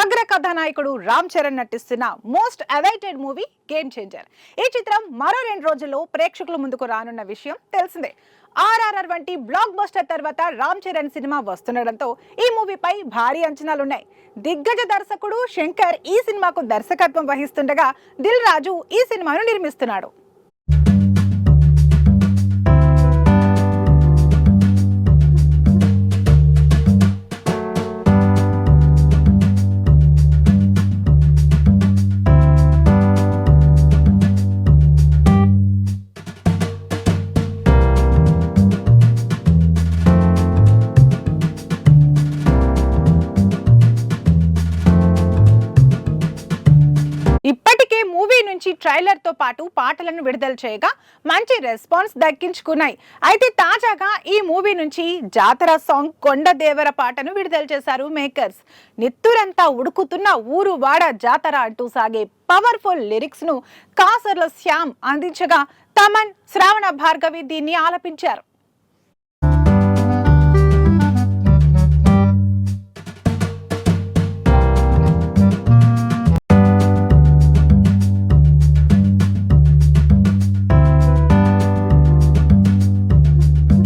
అగ్ర కథానాయకుడు రామ్ చరణ్ నటిస్తున్న most awaited movie game changer ఈ చిత్రం మరో రెండు రోజుల్లో ప్రేక్షకుల ముందుకు రానున్న విషయం తెలిసిందే. ఆర్ఆర్ఆర్ వంటి బ్లాక్ బస్టర్ తర్వాత రామ్ చరణ్ సినిమా వస్తుండడంతో ఈ మూవీపై భారీ అంచనాలున్నాయి. దిగ్గజ దర్శకుడు శంకర్ ఈ సినిమాకు దర్శకత్వం వహిస్తుండగా దిల్ రాజు ఈ సినిమాను నిర్మిస్తున్నాడు. ఇప్పటికే మూవీ నుంచి ట్రైలర్తో పాటు పాటలను విడుదల చేయగా మంచి రెస్పాన్స్ దక్కించుకున్నాయి. అయితే తాజాగా ఈ మూవీ నుంచి జాతర సాంగ్ కొండ దేవర పాటను విడుదల చేశారు మేకర్స్ నిత్తురంతా ఉడుకుతున్న ఊరు వాడ జాతర అంటూ సాగే పవర్ఫుల్ లిరిక్స్ను కాసర్ల శ్యామ్ అందించగా తమన్ శ్రావణ భార్గవి దీన్ని ఆలపించారు.